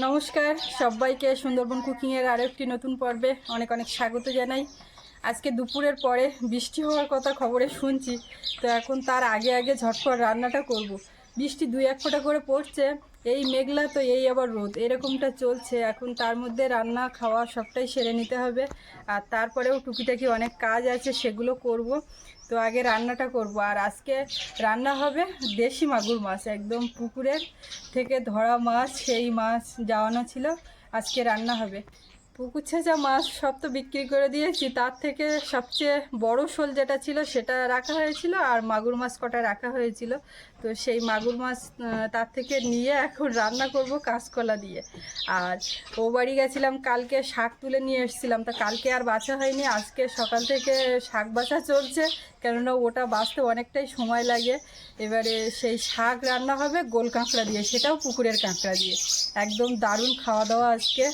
নমস্কার, সবাইকে সুন্দরবন কুকিংয়ের আরও একটি নতুন পর্বে অনেক অনেক স্বাগত জানাই। আজকে দুপুরের পরে বৃষ্টি হওয়ার কথা খবরে শুনছি, তো এখন তার আগে আগে ঝটপট রান্নাটা করব। বৃষ্টি দুই এক ফোঁটা করে পড়ছে, এই মেঘলা তো এই আবার রোদ, এরকমটা চলছে। এখন তার মধ্যে রান্না, খাওয়া সবটাই সেরে নিতে হবে, আর তারপরেও টুকিটাকি অনেক কাজ আছে, সেগুলো করব। তো আগে রান্নাটা করব। আর আজকে রান্না হবে দেশি মাগুর মাছ, একদম পুকুরের থেকে ধরা মাছ, সেই মাছ যাওয়ানো ছিল। আজকে রান্না হবে। পুকুর ছেঁচা মাছ সব তো বিক্রি করে দিয়েছি। তার থেকে সবচেয়ে বড় শোল যেটা ছিল সেটা রাখা হয়েছিল, আর মাগুর মাছ কটা রাখা হয়েছিল তো সেই মাগুর মাছ তার থেকে নিয়ে এখন রান্না করব কাঁচকলা দিয়ে। আর ও বাড়ি গেছিলাম, কালকে শাক তুলে নিয়ে এসেছিলাম। তা কালকে আর বাছা হয়নি, আজকে সকাল থেকে শাক বাছা চলছে, কেননা ওটা বাঁচতে অনেকটাই সময় লাগে। এবারে সেই শাক রান্না হবে গোল কাঁকড়া দিয়ে, সেটাও পুকুরের কাঁকড়া দিয়ে। একদম দারুণ খাওয়া দাওয়া আজকে।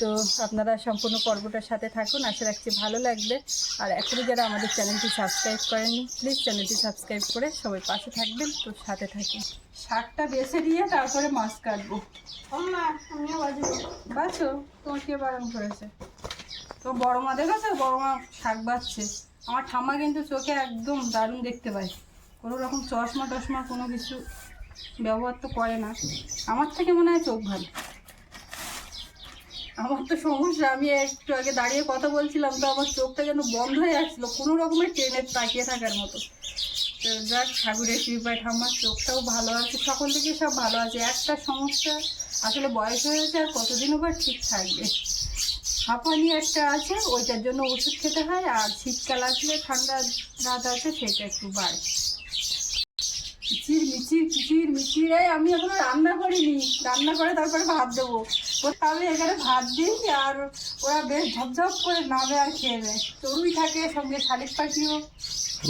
তো আপনারা সম্পূর্ণ পর্বটার সাথে থাকুন, আশা রাখছি ভালো লাগবে। আর এখনও যারা আমাদের চ্যানেলটি সাবস্ক্রাইব করেননি প্লিজ চ্যানেলটি সাবস্ক্রাইব করে সবাই পাশে থাকবেন। তো সাথে থাকুন শাকটা বেছে দিয়ে তারপরে মাছ কাটবো। বাছো তোমার কে বারণ করেছে? তো বড় মা দেখেছ? বড় মা শাক বাচ্ছে। আমার ঠাম্মা কিন্তু চোখে একদম দারুণ দেখতে পায়। কোনো রকম চশমা টশমা কোনো কিছু ব্যবহার তো করে না। আমার থেকে মনে হয় চোখ ভালো। আমার তো সমস্যা আমি একটু আগে দাঁড়িয়ে কথা বলছিলাম তো আমার চোখটা যেন বন্ধ হয়ে আসছিল কোনো রকমের ট্রেনের তাকিয়ে থাকার মতো। যাক, ঠাকুরের কৃপায় ঠাম্মার চোখটাও ভালো আছে, সকল থেকে সব ভালো আছে। একটা সমস্যা, আসলে বয়স হয়ে গেছে আর কতদিনও বা ঠিক থাকবে? হাঁপানি একটা আছে, ওইটার জন্য ওষুধ খেতে হয়, আর শীতকাল আসলে ঠান্ডা রাত আছে, সেটা একটু বাড়ে। কিচির মিচির কিচির মিচির আমি এখনও রান্না করিনি। রান্না করে তারপরে ভাত দেবো। তাহলে এখানে ভাত দিই, আর ওরা বেশ ঝপঝপ করে নামে আর খেয়ে নেয়। চড়ুই থাকে, সঙ্গে শালিক পাখিও।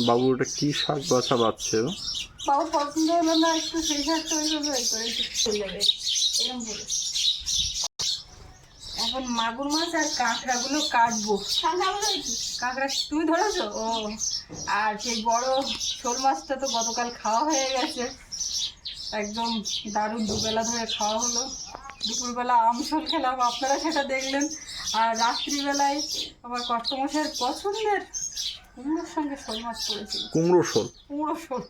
বাবু ওটা কি শাক বাছা বাচ্ছে বাবু পছন্দ হলো না, একটু সেই শাকটা ওইভাবে ওই চলে এরকম এখন মাগুর মাছ আর কাঁকড়াগুলো কাটবো। কাঁকড়া তুমি ধরেছো? ও, আর সেই বড় শোল মাছটা তো গতকাল খাওয়া হয়ে গেছে। একদম দারুণ দুবেলা ধরে খাওয়া হলো। দুপুরবেলা আমশোল খেলাম, আপনারা সেটা দেখলেন। আর রাত্রিবেলায় আমার কর্তমশাইয়ের পছন্দের কুমড়োর সঙ্গে শোল মাছ পড়েছিল কুমড়ো শোল? কুমড়ো শোল।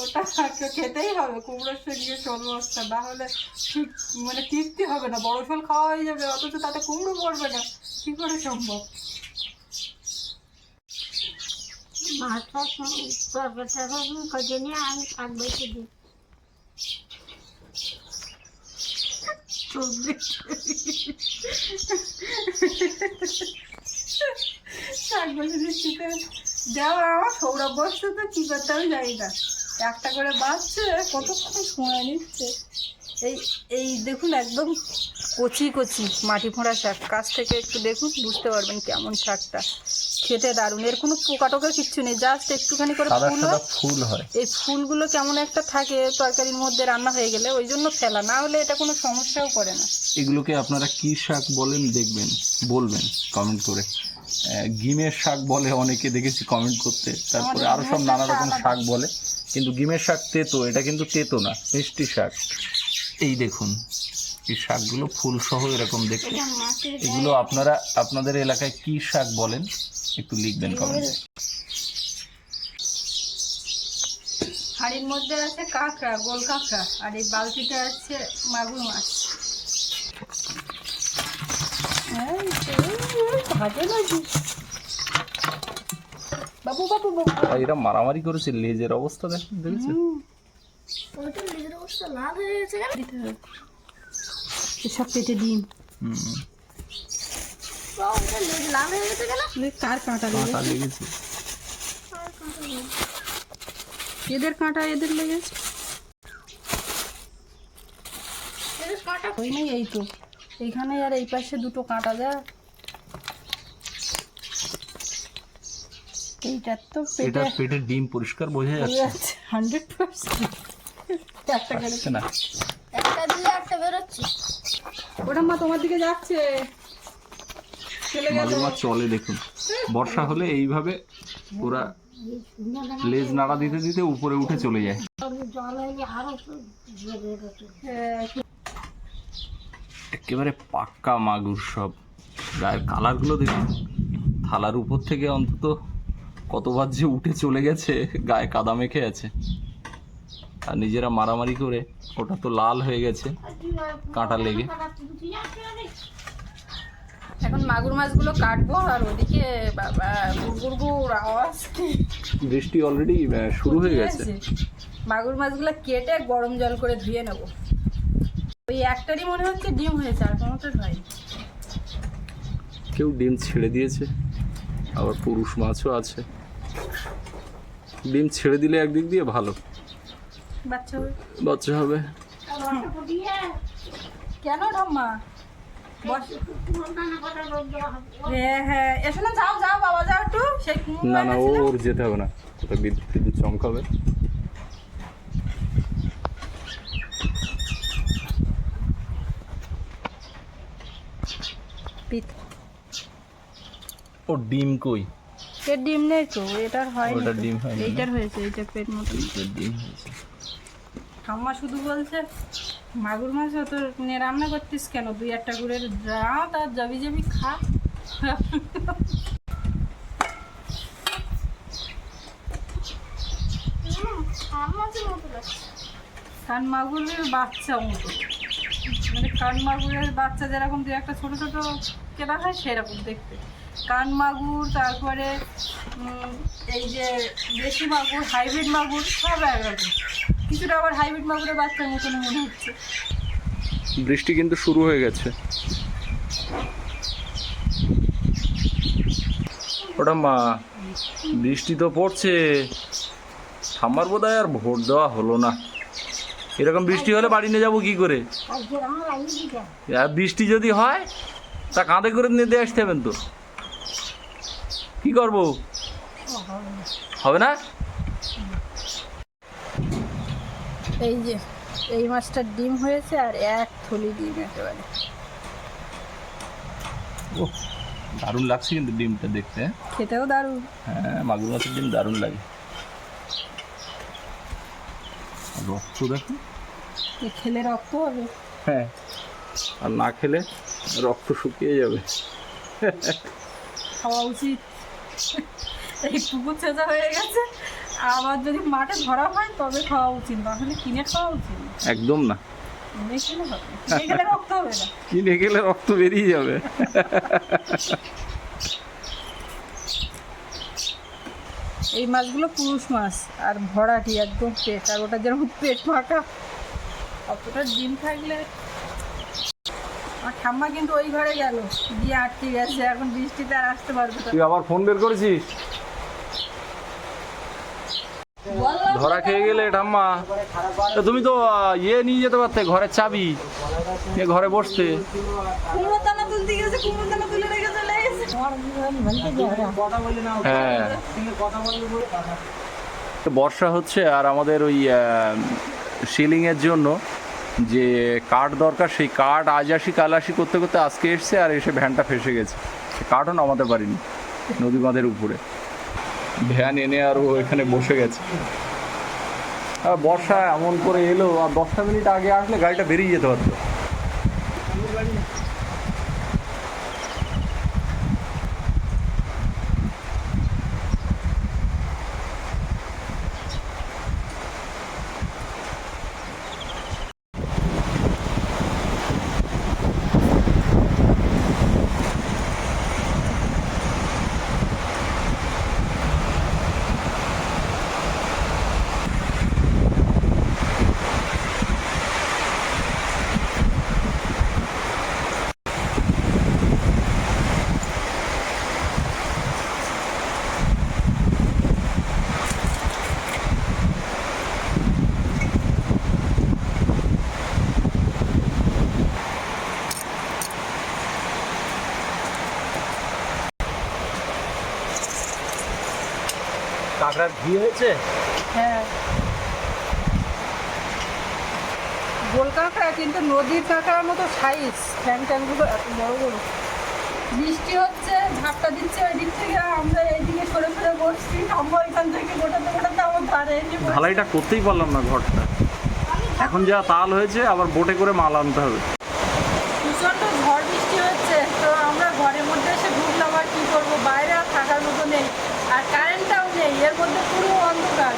ওটা খেতেই হবে কুমড়োর সঙ্গে শোল মাছটা না হলে ঠিক মানে তৃপ্তি হবে না বড় শোল খাওয়া হয়ে যাবে অথচ তাতে কুমড়ো পড়বে না। কি করে সম্ভব? মাছটা নিয়ে আমি শাক বেছে দিই। যাও আমার সৌরভ তো কী করতে আমি জানি না। একটা করে বাজছে কতক্ষণ সময় নিচ্ছে? এই এই দেখুন একদম কচি কচি মাটি ফোঁড়া শাক। কাছ থেকে একটু দেখুন বুঝতে পারবেন কেমন শাকটা। খেতে দারুণ। এর কোনো পোকা টোকা কিচ্ছু নেই জাস্ট একটুখানি করে ফুল হয়। ফুল হয়। এই ফুলগুলো কেমন একটা থাকে তরকারির মধ্যে রান্না হয়ে গেলে ওই জন্য ফেলা। না হলে এটা কোনো সমস্যাও করে না। এগুলোকে আপনারা কি শাক বলেন দেখবেন বলবেন কমেন্ট করে। গিমের শাক বলে অনেকে দেখেছি কমেন্ট করতে। তারপরে আরও সব নানা রকম শাক বলে। কিন্তু গিমের শাক তেতো এটা কিন্তু তেতো না মিষ্টি শাক। এই দেখুন এই শাকগুলো ফুল সহ এরকম দেখতে। এগুলো আপনারা আপনাদের এলাকায় কি শাক বলেন? একটু লিখবেন কমেন্টে হাঁড়ির মধ্যে আছে কাঁকড়া গোল কাঁকড়া আর এই বালতিতে আছে মাগুর মাছ? বাবু বাবু বাবু আর এরা মারামারি করেছে লেজের অবস্থা দেখ অবস্থা হয়ে গেছে দিতে হবে পেটে ডিম হুম হয়ে কার কাঁটা লেগেছে। এদের কাঁটা এদের লেগেছে এদের কাঁটা ওই নেই এই তো এইখানে আর এই পাশে দুটো কাঁটা যা। এইটার তো এটা পেটের ডিম পরিষ্কার বোঝা যাচ্ছে। হান্ড্রেড পার্সেন্ট একটা করে। না। একটা দিয়ে একটা বেরোচ্ছে। ওটা মা তোমার দিকে যাচ্ছে। চলে গেল মাঝে মাঝে চলে দেখুন। বর্ষা হলে এইভাবে ওরা লেজ নাড়া দিতে দিতে উপরে উঠে চলে যায় জল হয়ে আরও বেরোচ্ছে হ্যাঁ, একেবারে পাক্কা মাগুর সব। গায়ের কালারগুলো দেখুন থালার উপর থেকে অন্তত কতবার যে উঠে চলে গেছে গায়ে কাদা মেখে আছে। আর নিজেরা মারামারি করে ওটা তো লাল হয়ে গেছে কাঁটা লেগে। এখন মাগুর মাছগুলো কাটবো আর ওদিকে বাবা আওয়াজ। বৃষ্টি অলরেডি শুরু হয়ে গেছে। মাগুর মাছগুলো কেটে গরম জল করে ধুয়ে নেব। ওই একটারই মনে হচ্ছে ডিম হয়েছে আর কোনোটার হয় কেউ ডিম ছেড়ে দিয়েছে আবার পুরুষ মাছও আছে। ডিম ছেড়ে দিলে একদিক দিয়ে ভালো। বাচ্চা হবে। বাচ্চা হবে। কেন ঠাম্মা? হ্যাঁ হ্যাঁ। এসো না যাও যাও বাবা যাও একটু। না না ওর যেতে হবে না। কোথাও বিদ্যুৎ বিদ্যুৎ চমকাবে। পিত- ও ডিম কই? এর ডিম নেই তো এটার হয় ওটার ডিম হয়নি এইটার হয়েছে এইটার পেট মতো এইটার ডিম হয়েছে। ঠাম্মা শুধু বলছে মাগুর মাছ অত নে রান্না করতিস কেন? দুই একটা করে রাত আর যাবি যাবি খা। কান মাগুরের বাচ্চা মতো। কান মাগুরের বাচ্চা যেরকম দু একটা ছোট ছোট কেনা হয়, সেরকম দেখতে। কান মাগুর তারপরে এই যে দেশি মাগুর, হাইব্রিড মাগুর, সব একরকম কিছুটা আবার হাইব্রিড মাগুরের বাচ্চার মতন মনে হচ্ছে। বৃষ্টি কিন্তু শুরু হয়ে গেছে। ওটা মা, বৃষ্টি তো পড়ছে। ঠাম্মার বোধ আর ভোট দেওয়া হলো না। এরকম বৃষ্টি হলে বাড়ি নিয়ে যাব কি করে? আর বৃষ্টি যদি হয় তা কাঁধে করে নিয়ে দিয়ে আসতে হবেন তো। কি করব? হবে না? এই যে এই মাছটার ডিম হয়েছে আর এক থলি ডিম একেবারে। ও দারুণ লাগছে কিন্তু ডিমটা দেখতে। হ্যাঁ? খেতেও দারুণ। হ্যাঁ মাগুর মাছের ডিম দারুণ লাগে আর রক্ত দেখো। খেলে রক্ত হবে? হ্যাঁ। আর না খেলে রক্ত শুকিয়ে যাবে। খাওয়া উচিত। এই পুকুর ছেঁচা হয়ে গেছে। আবার যদি মাঠে ধরা হয় তবে খাওয়া উচিত। না হলে কিনে খাওয়া উচিত একদম না। কিনে খেলে রক্ত হবে না। কিনে গেলে রক্ত বেরিয়ে যাবে। এই মাছগুলো পুরুষ মাছ আর ভরাটি একদম পেট আর ওটা যেরকম পেট ফাঁকা অতটা ডিম থাকলে আর ঠাম্মা কিন্তু ওই ঘরে গেল গিয়ে আটকে গেছে এখন বৃষ্টিতে আর আসতে পারবে তুই আবার ফোন বের করেছিস? ধরা খেয়ে গেলে ঠাম্মা। তা তুমি তো ইয়ে নিয়ে যেতে পারতে ঘরের চাবি ঘরে বসতে। কুমড়ো দানা তুলতে গেছে কুমড়ো দানা তুলে রেখে হ্যাঁ। বর্ষা হচ্ছে আর আমাদের ওই সিলিংয়ের জন্য যে কাঠ দরকার, সেই কাঠ আজ আসি, কাল আসি করতে করতে আজকে এসছে আর এসে ভ্যানটা ফেসে গেছে। কাঠও নামাতে পারিনি নদী বাঁধের উপরে। ভ্যান এনে আর ও এখানে বসে গেছে। বর্ষা এমন করে এলো, আর দশটা মিনিট আগে আসলে গাড়িটা বেরিয়ে যেতে পারতো। ঘি হয়েছে? হ্যাঁ। গোল কাঁকড়া কিন্তু নদীর কাঁকড়ার মতো সাইজ ট্যাং ট্যাংগুলো এত বড় বড়। বৃষ্টি হচ্ছে ঝাপটা দিচ্ছে ওই দিক থেকে আমরা এইদিকে সরে সরে বসছি। আমরা ওইখান থেকে গোটাতে গোটাতে আমার ধারে ঢালাইটা করতেই পারলাম না ঘরটা। এখন যা তাল হয়েছে আবার বোটে করে মাল আনতে হবে ভীষণ দেখার মতো নেই আর কারেন্টটাও নেই এর মধ্যে পুরো অন্ধকার।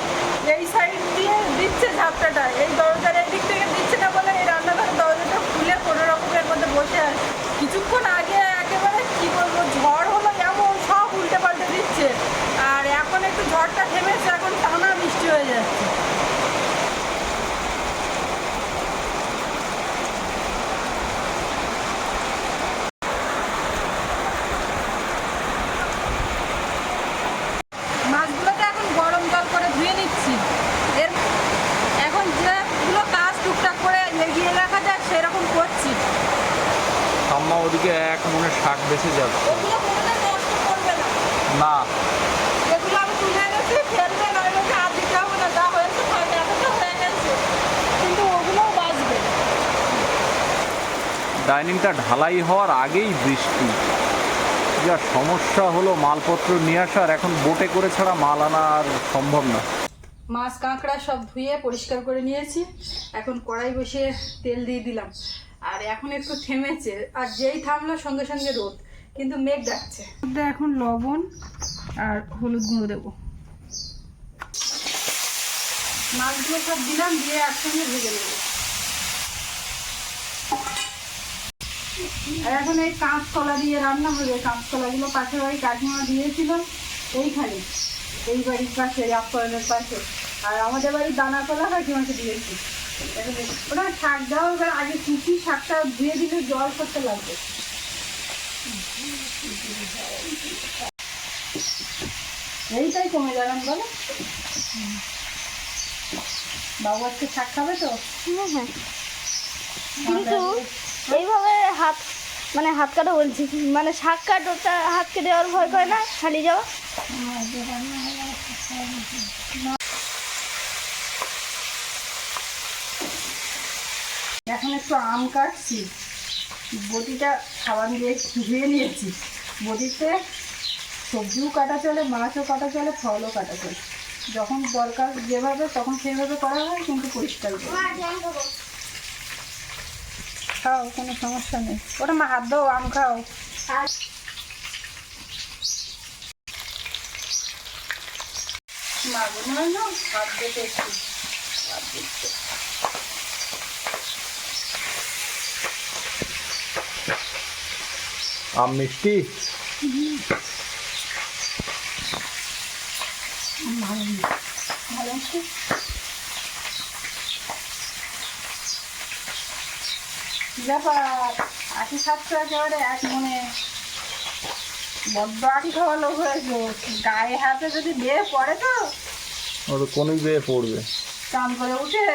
এই সাইড দিয়ে দিচ্ছে ঝাপটাটা। এই দরজার এই দিক থেকে দিচ্ছে না বলে এই রান্নাঘরের দরজাটা খুলে কোনো রকমের মধ্যে বসে আছে। কিছুক্ষণ আগে একেবারে, কী বলব, ঝড় হলো এমন, সব উল্টে পাল্টে দিচ্ছে। আর এখন একটু ঝড়টা থেমেছে, এখন টানা বৃষ্টি হয়ে যাচ্ছে মাছগুলোকে এখন গরম জল করে ধুয়ে নিচ্ছি এর এখন যেগুলো কাজ টুকটাক করে এগিয়ে রাখা যায় সেরকম করছি ঠাম্মা ওদিকে এক মনে শাক বেঁচে যাচ্ছে ওগুলো কোনোদিন নষ্ট করবে না না এগুলো আমি তুলে এনেছি ফেলবে না এগুলোকে আর দিতে হবে না যা হয়েছে হয়তো এতটা হয়ে গেছে কিন্তু ওগুলোও বাঁচবে। ডাইনিংটা ঢালাই হওয়ার আগেই বৃষ্টি। যা সমস্যা হলো মালপত্র নিয়ে আসার এখন বোটে করে ছাড়া মাল আনা আর সম্ভব না। মাছ কাঁকড়া সব ধুয়ে পরিষ্কার করে নিয়েছি। এখন কড়াই বসিয়ে তেল দিয়ে দিলাম। আর এখন একটু থেমেছে আর যেই থামলো সঙ্গে সঙ্গে রোদ। কিন্তু মেঘ ডাকছে। এখন লবণ আর হলুদ গুঁড়ো দেবো। মাছগুলো সব দিলাম দিয়ে একসঙ্গে ভেজে নেব। আর এখন এই কাঁচকলা দিয়ে রান্না হবে। কাঁচকলাগুলো পাশে বাড়ি কাকিমা দিয়েছিল এইখানে। এই বাড়ির পাশে রামকরণের পাশে। আর আমাদের বাড়ির দানা কলা কাকিমাকে দিয়েছি। ওটা শাক দাও আগে কুচি শাকটা ধুয়ে দিলে জল করতে লাগবে। এইটাই কমে যাবেন বলো। বাবু আজকে শাক খাবে তো? হ্যাঁ হ্যাঁ। কিন্তু এইভাবে হাত মানে হাত কাটা বলছি মানে শাক কাটোটা হাত কেটে দেওয়ার ভয় করে না? খালি যাওয়া এখন একটু আম কাটছি। বটিটা খাবার দিয়ে ধুয়ে নিয়েছি। বটিতে সবজিও কাটা চলে, মাছও কাটা চলে, ফলও কাটা চলে। যখন দরকার যেভাবে, তখন সেভাবে করা হয়, কিন্তু পরিষ্কার করে খাও, কোনো সমস্যা নেই। ওটা মা হাত দাও, আম খাও। মা মনে না হাত দিতে হাত দিচ্ছে আম মিষ্টি? ব্যাপার একেবারে এক মনে। বড্ড আটি খাওয়া লোক হয়েছে। গায়ে হাতে যদি বেয়ে পড়ে তো? ওটা কোনই বেয়ে পড়বে? চান করে উঠে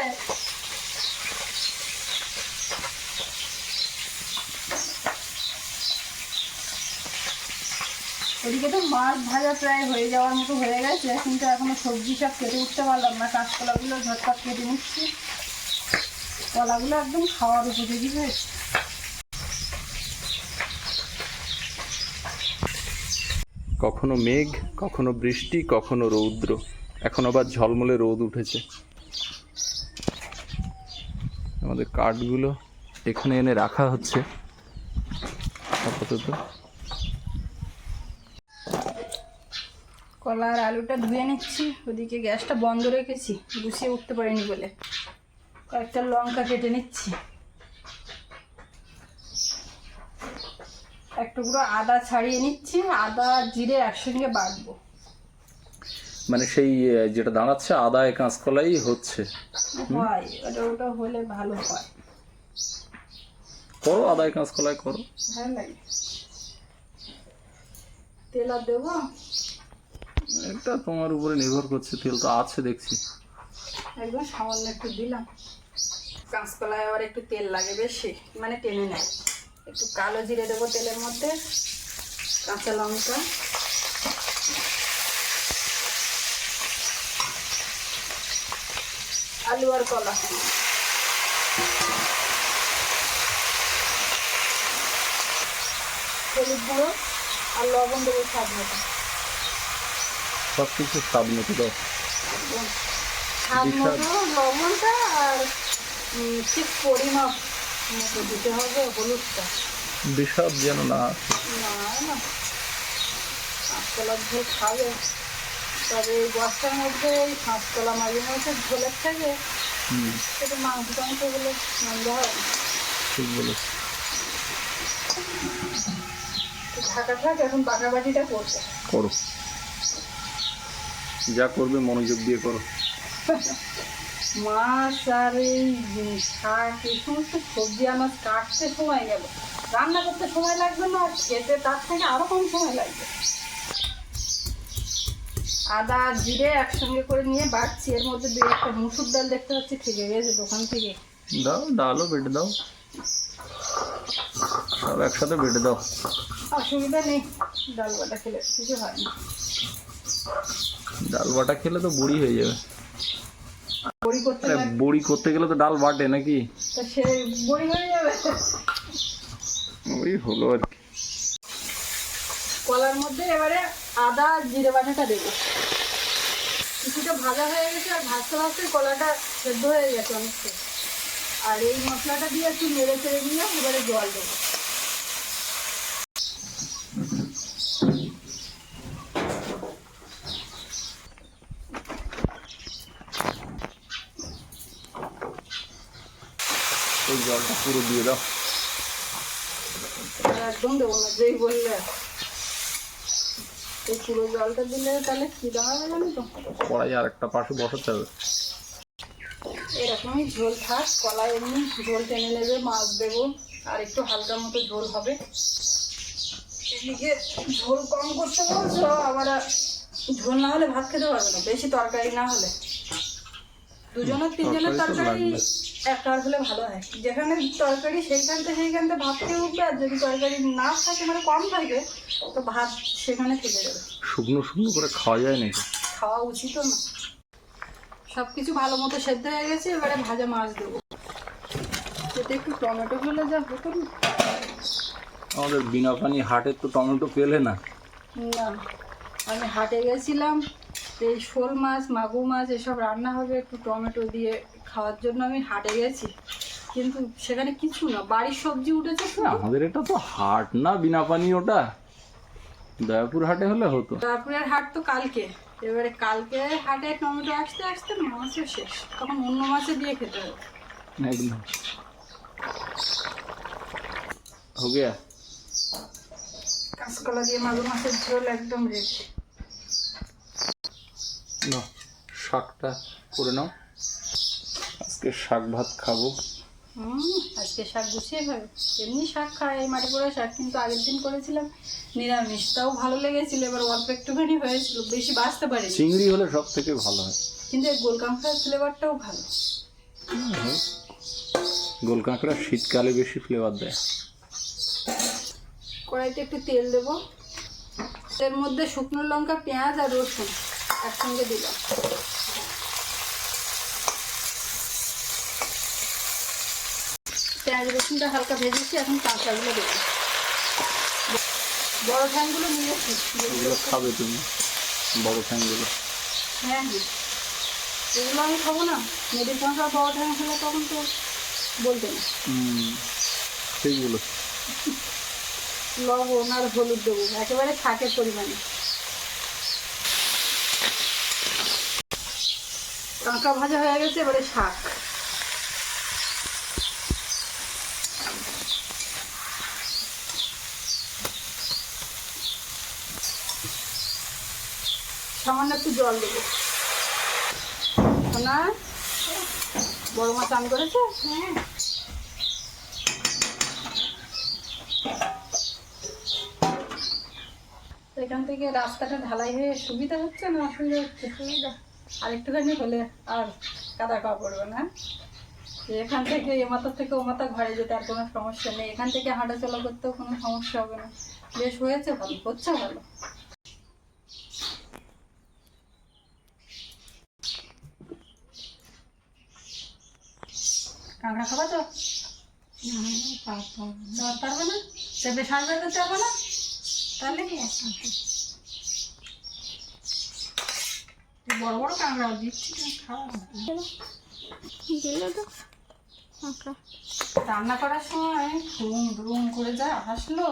ওদিকে তো মাছ ভাজা প্রায় হয়ে যাওয়ার মতো হয়ে গেছে, কিন্তু এখনও সবজি সব কেটে উঠতে পারলাম না, কাঁচকলাগুলো ঝটপট কেটে নিচ্ছি। কলাগুলো একদম খাওয়ার উপযোগী হয়েছে। কখনো মেঘ, কখনো বৃষ্টি, কখনো রৌদ্র। এখন আবার ঝলমলে রোদ উঠেছে। আমাদের কাঠগুলো এখানে এনে রাখা হচ্ছে, আপাতত। কলা আর আলুটা ধুয়ে নিচ্ছি। ওদিকে গ্যাসটা বন্ধ রেখেছি গুছিয়ে উঠতে পারিনি বলে। কয়েকটা লঙ্কা কেটে নিচ্ছি। এক টুকরো আদা ছাড়িয়ে নিচ্ছি আদা জিরে একসঙ্গে বাটবো। মানে সেই যেটা দাঁড়াচ্ছে আদায় কাঁচকলাই হচ্ছে। হয় ওটা ওটা হলে ভালো হয়। করো আদায় কাঁচকলাই করো। ভালো লাগে। তেল আর দেবো? এটা তোমার উপরে নির্ভর করছে, তেল তো আছে, দেখছি। একদম সামান্য একটু দিলাম। কাঁচকলায় আবার একটু তেল লাগে বেশি মানে টেনে নেয়। একটু কালো জিরে দেবো তেলের মধ্যে, কাঁচা লঙ্কা। আলু আর কলা। হলুদ গুঁড়ো আর লবণ দেবো স্বাদ মতো। সব কিছু স্বাদ মতো দাও স্বাদ মতো লবণটা আর ঠিক পরিমাপ মতো দিতে হবে হলুদটা। বিষাদ যেন না না না। ঝোল খাবে তবে এই মধ্যে এই কাঁচকলা মাঝে মাঝে ঝোলের থেকে মাংস টাংস হলে মন্দ হয় ঠিক বলেছ। তো ঢাকা থাক এখন বাটাবাটিটা করছে করো। যা করবে মনোযোগ দিয়ে করো। মাছ আর এই শাক এই সমস্ত সবজি আমার কাটতে সময় গেল রান্না করতে সময় লাগবে না আর খেতে তার থেকে আরও কম সময় লাগবে। আদা জিরে একসঙ্গে করে নিয়ে বাড়ছি। এর মধ্যে দু একটা মুসুর ডাল দেখতে পাচ্ছি থেকে গেছে দোকান থেকে। দাও ডালও বেটে দাও। সব একসাথে বেটে দাও। অসুবিধা নেই ডাল বাটা খেলে কিছু হয় না। ডাল বাটা খেলে তো বড়ি হয়ে যাবে। বড়ি করতে গেলে তো ডাল বাটে নাকি? ওই হলো আর কি। কলার মধ্যে এবারে আদা জিরে বাটাটা দেবো। কিছুটা ভাজা হয়ে গেছে আর ভাজতে ভাজতে কলাটা সেদ্ধ হয়ে গেছে অনেকটা। আর এই মশলাটা দিয়ে একটু নেড়ে চেড়ে নিয়ে এবারে জল দেবো ওই জলটা পুরো দিয়ে দাও একদম দেবো না যেই বললে। এই পুরো জলটা দিলে তাহলে কি দাঁড়াবে জানো তো? কড়াই আর একটা পাশে বসাতে হবে। এরকমই ঝোল থাক কলা এমনি ঝোল টেনে নেবে মাছ দেবো আর একটু হালকা মতো ঝোল হবে। এদিকে ঝোল কম করতে বলছো আবার ঝোল না হলে ভাত খেতে পারবে না বেশি তরকারি না হলে। দুজনের তিনজনের তরকারি একটা হলে ভালো হয়। যেখানে তরকারি সেইখানতে সেইখানতে ভাত খেয়ে উঠবে আর যদি তরকারি না থাকে মানে কম থাকে তো ভাত সেখানে থেকে যাবে। শুকনো শুকনো করে খাওয়া যায় নাকি? খাওয়া উচিত না। সব কিছু ভালো মতো সেদ্ধ হয়ে গেছে এবারে ভাজা মাছ দেবো। এতে একটু টমেটো হলে যা হতো না আমাদের বিনা পানি হাটের তো টমেটো পেলে না। না আমি হাটে গেছিলাম এই শোল মাছ মাগুর মাছ এসব রান্না হবে একটু টমেটো দিয়ে খাওয়ার জন্য আমি হাটে গেছি কিন্তু সেখানে কিছু না বাড়ির সবজি উঠেছে তো আমাদের এটা তো হাট না বিনা পানি ওটা দয়াপুর হাটে হলে হতো তারপরের হাট তো কালকে এবারে কালকে হাটে টমেটো আসতে আসতে মাছও শেষ তখন অন্য মাছে দিয়ে খেতে হবে একদম हो गया কাঁচকলা দিয়ে মাগুর মাছের ঝোল একদম রেডি নাও শাকটা করে নাও। আজকে শাক ভাত খাব। আজকে শাক গুছিয়ে খাবে। এমনি শাক খায় এই মাটি পড়া শাক কিন্তু আগের দিন করেছিলাম। নিরামিষ তাও ভালো লেগেছিল এবার অল্প একটুখানি হয়েছিল বেশি বাঁচতে পারিনি। চিংড়ি হলে সব থেকে ভালো হয়। কিন্তু এই গোলকাঙ্কার ফ্লেভারটাও ভালো। গোল কাঁকড়া শীতকালে বেশি ফ্লেভার দেয়। কড়াইতে একটু তেল দেবো। এর মধ্যে শুকনো লঙ্কা পেঁয়াজ আর রসুন। একসঙ্গে দিলাম পেঁয়াজ রসুনটা হালকা ভেজেছি এখন কাঁচাগুলো দেবো। বড় ঠ্যাংগুলো নিয়েছি ওগুলো খাবে তুমি বড় ঠ্যাংগুলো। হ্যাঁ হ্যাঁ এগুলো আমি খাব না। মেডির সংসার বড় ঠ্যাং হলে তখন তো বলতে না। সেইগুলো লবণ আর হলুদ দেবো একেবারে শাকের পরিমাণে। কাঁকড়া ভাজা হয়ে গেছে, এবারে শাক। সামান্য একটু জল দেবো। না বড় মাছ আমি করেছে? হ্যাঁ। এখান থেকে রাস্তাটা ঢালাই হয়ে সুবিধা হচ্ছে না? অসুবিধা হচ্ছে? সুবিধা। আর একটুখানি হলে আর কাদা খাওয়া পড়বে না। এখান থেকে এ মাথা থেকে ও মাথা ঘরে যেতে আর কোনো সমস্যা নেই। এখান থেকে হাঁটা চলা করতেও কোনো সমস্যা হবে না। বেশ হয়েছে ভালো হচ্ছে ভালো। কাঁকড়া খাবা তো? পারবে না চেপে সার বের করতে পারবে না? তাহলে কি? বড় বড় কাঁকড়া দিচ্ছি না, খাওয়া তো। রান্না করার সময় রুম রুম করে যা হাসলো।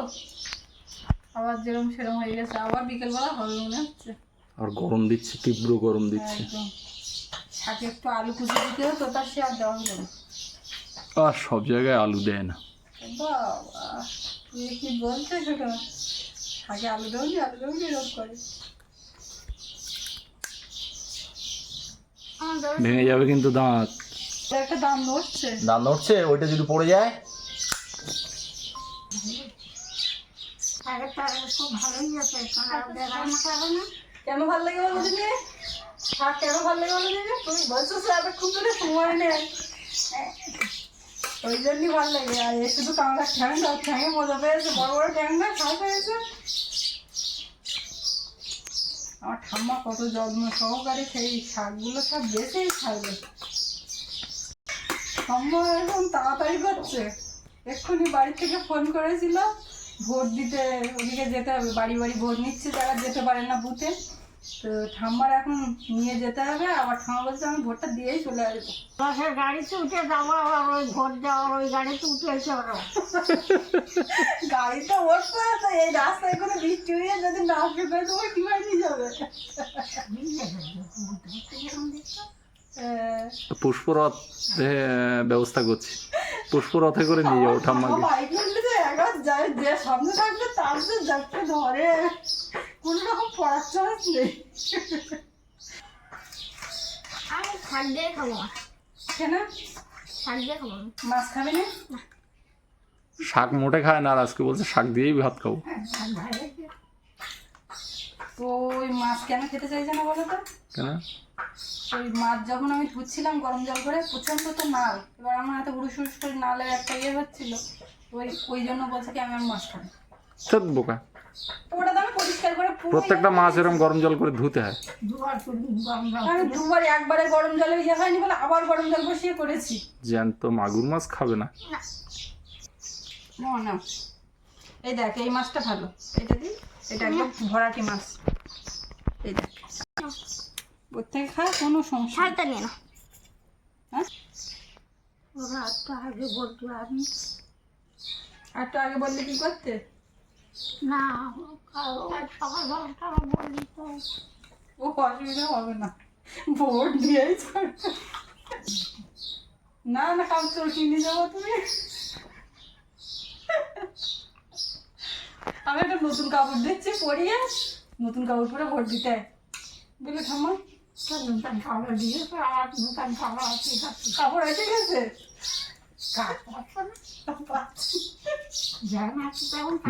আবার যেরকম সেরকম হয়ে গেছে আবার বিকেলবেলা হবে মনে হচ্ছে। আর গরম দিচ্ছে তীব্র গরম দিচ্ছে। একদম। শাকে একটু আলু কুচি দিতে হতো তার সে আর দেওয়া হলো আর সব জায়গায় আলু দেয় না। বাবা তুই কি বলছো সেটা? শাকে আলু দেবনি আলু দেবনি রোদ করে। ভেঙে যাবে কিন্তু দাঁত। একটা দাম নড়ছে। দাঁত নড়ছে ওইটা যদি পড়ে যায়? কেন ভালো লাগে বলো দিদি? শাক কেন ভালো লাগে বলো দিদি? তুমি বলছো স্যার খুব সময় ওই জন্যই ভালো লাগে। আর শুধু কামড়া ঠ্যাং ঠ্যাঙে মজা পেয়েছে বড় বড় ঠ্যাং না খাওয়া পেয়েছে। আমার ঠাম্মা কত যত্ন সহকারে সেই শাকগুলো সব বেছেই ছাড়বে ঠাম্মা এখন তাড়াতাড়ি করছে এক্ষুনি বাড়ি থেকে ফোন করেছিল, ভোট দিতে ওদিকে যেতে হবে, বাড়ি বাড়ি ভোট নিচ্ছে, যারা যেতে পারে না বুথে। তো ঠাম্মার এখন নিয়ে যেতে হবে আবার ঠাম্মা বলছে আমি ভোটটা দিয়েই চলে আসব। বাসের গাড়িতে উঠে যাব আবার ওই ভোট যাওয়ার ওই গাড়িতে উঠে চলো গাড়িতে উঠবে তো এই রাস্তায় কোনো বৃষ্টি হয়ে যদি না শুকায় তোমার কীভাবে নিয়ে যাবে? পুষ্পরথ ব্যবস্থা করছি। পুষ্পরথে করে নিয়ে যাব ঠাম্মাকে। বাইক তো একবার যায় যে সামনে থাকবে তার যে যাকে ধরে। কোনো রকম পড়ার চান্স নেই। আমি শাক খাব কেন? শাক খাব মাছ খাবে না? শাক মোটে খায় না আর আজকে বলছে শাক দিয়েই ভাত খাব। শাক তো ওই মাছ কেন খেতে চাইছে না বলো তো? কেন? ওই মাছ যখন আমি ধুচ্ছিলাম গরম জল করে প্রচণ্ড তো নাল। এবার আমার হাতে উড়ুস উড়ুস করে নালের একটা ইয়ে হচ্ছিল। ওই ওই জন্য বলছে কি আমি আর মাছ খাব বোকা। তো তো আমি পরিষ্কার করে পুরো প্রত্যেকটা মাছ এরকম গরম জল করে ধুতে হয়। দুবার তুলি গরম জল আমি দুবার একবারে গরম জলে ইয়ে হয়নি বলে আবার গরম জল বসিয়ে করেছি। জ্যান্ত মাগুর মাছ খাবে না। এই দেখ এই মাছটা ভালো। এটা দি এটা একদম ভরাটি মাছ। এই দেখ। প্রত্যেকে খায়? কোনো সমস্যা। নিয়ে না হ্যাঁ? ওরা আগে বলতো আমি। আর তো আগে বললে কি করতে? না সকাল বেলা বললি তো ও অসুবিধা হবে না। ভোট দিয়েই না না কাম তোর কিনে যাব তুমি। আমি একটা নতুন কাপড় দিচ্ছি পরিয়ে। নতুন কাপড় পরে ভোট দিতে। বুঝলে ঠাম্মা নতুন খাবার দিয়েছে আর নতুন খাবার আছে কাপড় এসে গেছে?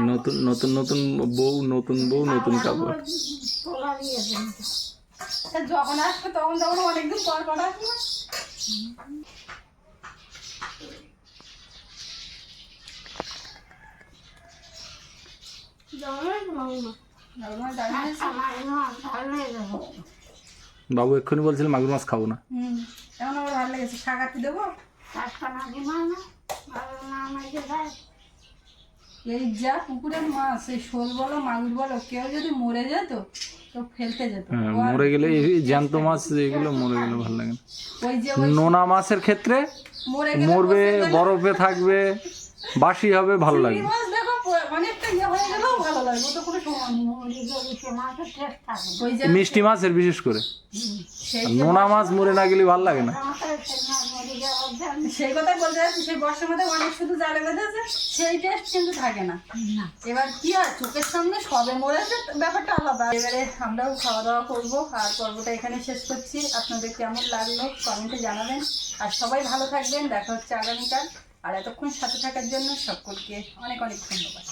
নতুন নতুন নতুন বউ নতুন বউ, নতুন কাপড়। যখন আসবে তখন তখন অনেকদিন পর পর আসবে বাবু এক্ষুনি বলছিল মাগুর মাছ খাব না। এখন আমার ভালো লেগেছে। শাক দেবো? এই যা পুকুরের মাছ এই শোল বলো মাগুর বলো কেউ যদি মরে যেত তো ফেলতে যেত। হ্যাঁ, ও আর- মরে গেলে এই জ্যান্ত মাছ এগুলো মরে গেলে ভালো লাগে না। ওই যে ওই নোনা মাছের ক্ষেত্রে মরবে বরফে থাকবে বাসি হবে ভালো লাগে। ইয়ে হয়ে গেলেও ভালো লাগে ও তো কোনো সময় নেই। মুড়ি গেলে সে মাছের টেস্ট থাকে। ওই যে মিষ্টি মাছের বিশেষ করে। নোনা মাছ মরে না গেলে ভালো লাগে না। সেই কথাই বলতে যাচ্ছি সেই বর্ষার মধ্যে অনেক শুধু জালে বেঁধেছে সেই টেস্ট কিন্তু থাকে না। না। এবার কি হয় চোখের সামনে সবে মরেছে ব্যাপারটা আলাদা। এবারে আমরাও খাওয়া দাওয়া করব আর পর্বটা এখানে শেষ করছি। আপনাদের কেমন লাগল কমেন্টে জানাবেন। আর সবাই ভালো থাকবেন দেখা হচ্ছে আগামীকাল। আর এতক্ষণ সাথে থাকার জন্য সকলকে অনেক অনেক ধন্যবাদ।